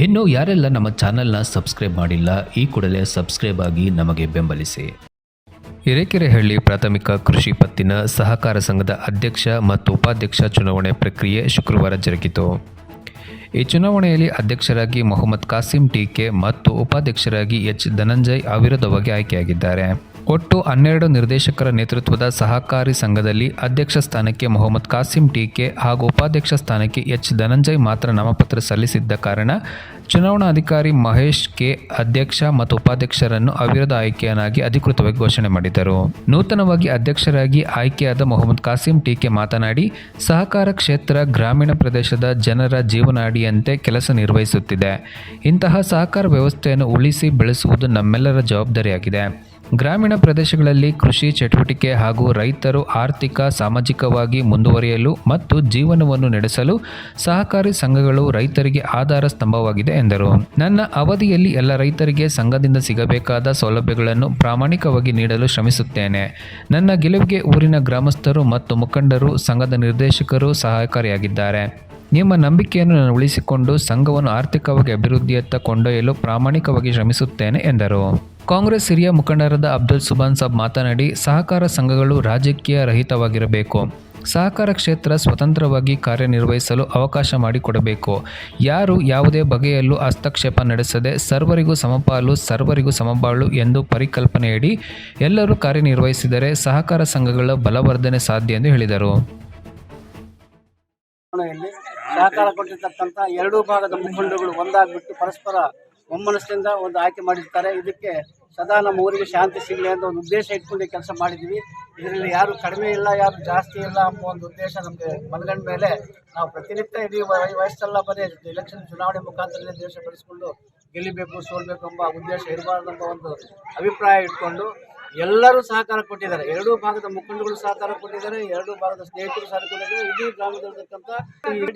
ಇನ್ನು ಯಾರೆಲ್ಲ ನಮ್ಮ ಚಾನೆಲ್ನ ಸಬ್ಸ್ಕ್ರೈಬ್ ಮಾಡಿಲ್ಲ, ಈ ಕೂಡಲೇ ಸಬ್ಸ್ಕ್ರೈಬ್ ಆಗಿ ನಮಗೆ ಬೆಂಬಲಿಸಿ. ಹಿರೇಕೆರೆಹಳ್ಳಿ ಪ್ರಾಥಮಿಕ ಕೃಷಿ ಪತ್ತಿನ ಸಹಕಾರ ಸಂಘದ ಅಧ್ಯಕ್ಷ ಮತ್ತು ಉಪಾಧ್ಯಕ್ಷ ಚುನಾವಣೆ ಪ್ರಕ್ರಿಯೆ ಶುಕ್ರವಾರ ಜರುಗಿತು. ಈ ಚುನಾವಣೆಯಲ್ಲಿ ಅಧ್ಯಕ್ಷರಾಗಿ ಮೊಹಮ್ಮದ್ ಕಾಸಿಂ ಟೀಕೆ ಮತ್ತು ಉಪಾಧ್ಯಕ್ಷರಾಗಿ ಎಚ್ ಧನಂಜಯ್ ಅವಿರೋಧವಾಗಿ ಆಯ್ಕೆಯಾಗಿದ್ದಾರೆ. ಒಟ್ಟು ಹನ್ನೆರಡು ನಿರ್ದೇಶಕರ ನೇತೃತ್ವದ ಸಹಕಾರಿ ಸಂಘದಲ್ಲಿ ಅಧ್ಯಕ್ಷ ಸ್ಥಾನಕ್ಕೆ ಮೊಹಮ್ಮದ್ ಕಾಸಿಂ ಟೀಕೆ ಹಾಗೂ ಉಪಾಧ್ಯಕ್ಷ ಸ್ಥಾನಕ್ಕೆ ಎಚ್ ಧನಂಜಯ್ ಮಾತ್ರ ನಾಮಪತ್ರ ಸಲ್ಲಿಸಿದ್ದ ಕಾರಣ ಚುನಾವಣಾಧಿಕಾರಿ ಮಹೇಶ್ ಕೆ ಅಧ್ಯಕ್ಷ ಮತ್ತು ಉಪಾಧ್ಯಕ್ಷರನ್ನು ಅವಿರೋಧ ಆಯ್ಕೆಯನ್ನಾಗಿ ಅಧಿಕೃತವಾಗಿ ಘೋಷಣೆ ಮಾಡಿದರು ನೂತನವಾಗಿ ಅಧ್ಯಕ್ಷರಾಗಿ ಆಯ್ಕೆಯಾದ ಮೊಹಮ್ಮದ್ ಕಾಸಿಂ ಟೀಕೆ ಮಾತನಾಡಿ, ಸಹಕಾರ ಕ್ಷೇತ್ರ ಗ್ರಾಮೀಣ ಪ್ರದೇಶದ ಜನರ ಜೀವನಾಡಿಯಂತೆ ಕೆಲಸ ನಿರ್ವಹಿಸುತ್ತಿದೆ. ಇಂತಹ ಸಹಕಾರ ವ್ಯವಸ್ಥೆಯನ್ನು ಉಳಿಸಿ ಬೆಳೆಸುವುದು ನಮ್ಮೆಲ್ಲರ ಜವಾಬ್ದಾರಿಯಾಗಿದೆ. ಗ್ರಾಮೀಣ ಪ್ರದೇಶಗಳಲ್ಲಿ ಕೃಷಿ ಚಟುವಟಿಕೆ ಹಾಗೂ ರೈತರು ಆರ್ಥಿಕ, ಸಾಮಾಜಿಕವಾಗಿ ಮುಂದುವರಿಯಲು ಮತ್ತು ಜೀವನವನ್ನು ನಡೆಸಲು ಸಹಕಾರಿ ಸಂಘಗಳು ರೈತರಿಗೆ ಆಧಾರ ಸ್ತಂಭವಾಗಿದೆ ಎಂದರು. ನನ್ನ ಅವಧಿಯಲ್ಲಿ ಎಲ್ಲ ರೈತರಿಗೆ ಸಂಘದಿಂದ ಸಿಗಬೇಕಾದ ಸೌಲಭ್ಯಗಳನ್ನು ಪ್ರಾಮಾಣಿಕವಾಗಿ ನೀಡಲು ಶ್ರಮಿಸುತ್ತೇನೆ. ನನ್ನ ಗೆಲುವಿಗೆ ಊರಿನ ಗ್ರಾಮಸ್ಥರು ಮತ್ತು ಮುಖಂಡರು, ಸಂಘದ ನಿರ್ದೇಶಕರು ಸಹಕಾರಿಯಾಗಿದ್ದಾರೆ. ನಿಮ್ಮ ನಂಬಿಕೆಯನ್ನು ನಾನು ಉಳಿಸಿಕೊಂಡು ಸಂಘವನ್ನು ಆರ್ಥಿಕವಾಗಿ ಅಭಿವೃದ್ಧಿಯತ್ತ ಕೊಂಡೊಯ್ಯಲು ಪ್ರಾಮಾಣಿಕವಾಗಿ ಶ್ರಮಿಸುತ್ತೇನೆ ಎಂದರು. ಕಾಂಗ್ರೆಸ್ ಹಿರಿಯ ಮುಖಂಡರಾದ ಅಬ್ದುಲ್ ಸುಬಾನ್ ಸಾಬ್ ಮಾತನಾಡಿ, ಸಹಕಾರ ಸಂಘಗಳು ರಾಜಕೀಯ ರಹಿತವಾಗಿರಬೇಕು. ಸಹಕಾರ ಕ್ಷೇತ್ರ ಸ್ವತಂತ್ರವಾಗಿ ಕಾರ್ಯನಿರ್ವಹಿಸಲು ಅವಕಾಶ ಮಾಡಿಕೊಡಬೇಕು. ಯಾರು ಯಾವುದೇ ಬಗೆಯಲ್ಲೂ ಹಸ್ತಕ್ಷೇಪ ನಡೆಸದೆ ಸರ್ವರಿಗೂ ಸಮಪಾಲು, ಸರ್ವರಿಗೂ ಸಮಬಾಳು ಎಂದು ಪರಿಕಲ್ಪನೆಯಡಿ ಎಲ್ಲರೂ ಕಾರ್ಯನಿರ್ವಹಿಸಿದರೆ ಸಹಕಾರ ಸಂಘಗಳ ಬಲವರ್ಧನೆ ಸಾಧ್ಯ ಎಂದು ಹೇಳಿದರು. ಸಹಕಾರ ಕೊಟ್ಟಿರ್ತಕ್ಕಂಥ ಎರಡೂ ಭಾಗದ ಮುಖಂಡಗಳು ಒಂದಾಗ್ಬಿಟ್ಟು ಪರಸ್ಪರ ಒಮ್ಮನಸ್ಸಿಂದ ಒಂದು ಆಯ್ಕೆ ಮಾಡಿರ್ತಾರೆ. ಇದಕ್ಕೆ ಸದಾ ನಮ್ಮ ಊರಿಗೆ ಶಾಂತಿ ಸಿಗಲಿ ಅಂತ ಒಂದು ಉದ್ದೇಶ ಇಟ್ಕೊಂಡು ಕೆಲಸ ಮಾಡಿದ್ದೀವಿ. ಇದರಲ್ಲಿ ಯಾರು ಕಡಿಮೆ ಇಲ್ಲ, ಯಾರು ಜಾಸ್ತಿ ಇಲ್ಲ ಅನ್ನೋ ಒಂದು ಉದ್ದೇಶ ನಮಗೆ ಮನಗಂಡ ಮೇಲೆ ನಾವು ಪ್ರತಿನಿತ್ಯ ಇಡೀ ವಯ- ವಯಸ್ಸೆಲ್ಲ ಬರೀ ಎಲೆಕ್ಷನ್ ಚುನಾವಣೆ ಮುಖಾಂತರನೇ ದೇಶ ಬೆಳೆಸ್ಕೊಂಡು ಗೆಲ್ಲಬೇಕು, ಸೋಲ್ಬೇಕು ಎಂಬ ಉದ್ದೇಶ ಇರಬಾರ್ದು ಅಂತ ಒಂದು ಅಭಿಪ್ರಾಯ ಇಟ್ಕೊಂಡು ಎಲ್ಲರೂ ಸಹಕಾರ ಕೊಟ್ಟಿದ್ದಾರೆ. ಎರಡೂ ಭಾಗದ ಮುಖಂಡಗಳು ಸಹಕಾರ ಕೊಟ್ಟಿದ್ದಾರೆ. ಎರಡೂ ಭಾಗದ ಸ್ನೇಹಿತರು ಸಹಕಾರ ಕೊಟ್ಟಿದ್ದಾರೆ. ಇಡೀ ಗ್ರಾಮದಲ್ಲಿರ್ತಕ್ಕಂಥ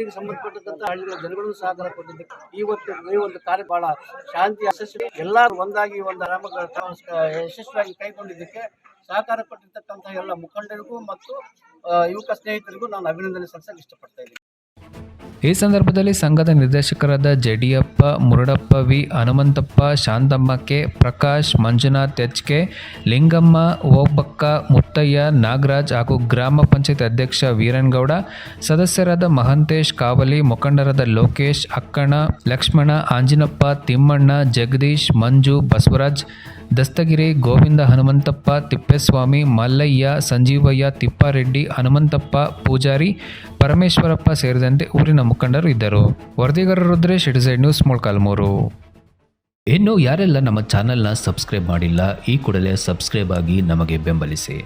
ಈ ಸಂಬಂಧಪಟ್ಟಂತ ಹಳ್ಳಿಗಳ ಜನಗಳು ಸಹಕಾರ ಕೊಟ್ಟಿದ್ದಕ್ಕೆ ಇವತ್ತು ಈ ಒಂದು ಕಾರ್ಯ ಬಹಳ ಶಾಂತಿ ಯಶಸ್ವಿ ಎಲ್ಲರೂ ಒಂದಾಗಿ ಒಂದು ಗ್ರಾಮಗಳ ಯಶಸ್ವಿಯಾಗಿ ಕೈಗೊಂಡಿದ್ದಕ್ಕೆ ಸಹಕಾರ ಕೊಟ್ಟಿರ್ತಕ್ಕಂಥ ಎಲ್ಲ ಮುಖಂಡರಿಗೂ ಮತ್ತು ಯುವಕ ಸ್ನೇಹಿತರಿಗೂ ನಾನು ಅಭಿನಂದನೆ ಸಲ್ಲಿಸಲು ಇಷ್ಟಪಡ್ತಾ ಇದ್ದೀನಿ. ಈ ಸಂದರ್ಭದಲ್ಲಿ ಸಂಘದ ನಿರ್ದೇಶಕರಾದ Jadiyappa, Muradappa V, Hanumanthappa, Shanthamma K, Prakash, Manjunath H K, Lingamma, Obakka, Muttayya, Nagaraj ಹಾಗೂ ಗ್ರಾಮ ಪಂಚಾಯತ್ ಅಧ್ಯಕ್ಷ ವೀರನ್ಗೌಡ, ಸದಸ್ಯರಾದ ಮಹಂತೇಶ್ ಕಾವಲಿ, ಮುಖಂಡರಾದ ಲೋಕೇಶ್ ಅಕ್ಕಣ ಲಕ್ಷ್ಮಣ, ಆಂಜಿನಪ್ಪ, ತಿಮ್ಮಣ್ಣ, ಜಗದೀಶ್, ಮಂಜು, ಬಸವರಾಜ್ ದಸ್ತಗಿರಿ, ಗೋವಿಂದ ಹನುಮಂತಪ್ಪ, ತಿಪ್ಪೇಸ್ವಾಮಿ, ಮಲ್ಲಯ್ಯ, ಸಂಜೀವಯ್ಯ, ತಿಪ್ಪಾರೆಡ್ಡಿ, ಹನುಮಂತಪ್ಪ ಪೂಜಾರಿ, ಪರಮೇಶ್ವರಪ್ಪ ಸೇರಿದಂತೆ ಊರಿನ ಮುಖಂಡರು ಇದ್ದರು. ವರದಿಗಾರ ರುದ್ರೇಶ್ ಇಡಿಸೈಡ್ ನ್ಯೂಸ್ ಮೊಳಕಾಲ್ಮೂರು. ಇನ್ನು ಯಾರೆಲ್ಲ ನಮ್ಮ ಚಾನೆಲ್ನ ಸಬ್ಸ್ಕ್ರೈಬ್ ಮಾಡಿಲ್ಲ, ಈ ಕೂಡಲೇ ಸಬ್ಸ್ಕ್ರೈಬ್ ಆಗಿ ನಮಗೆ ಬೆಂಬಲಿಸಿ.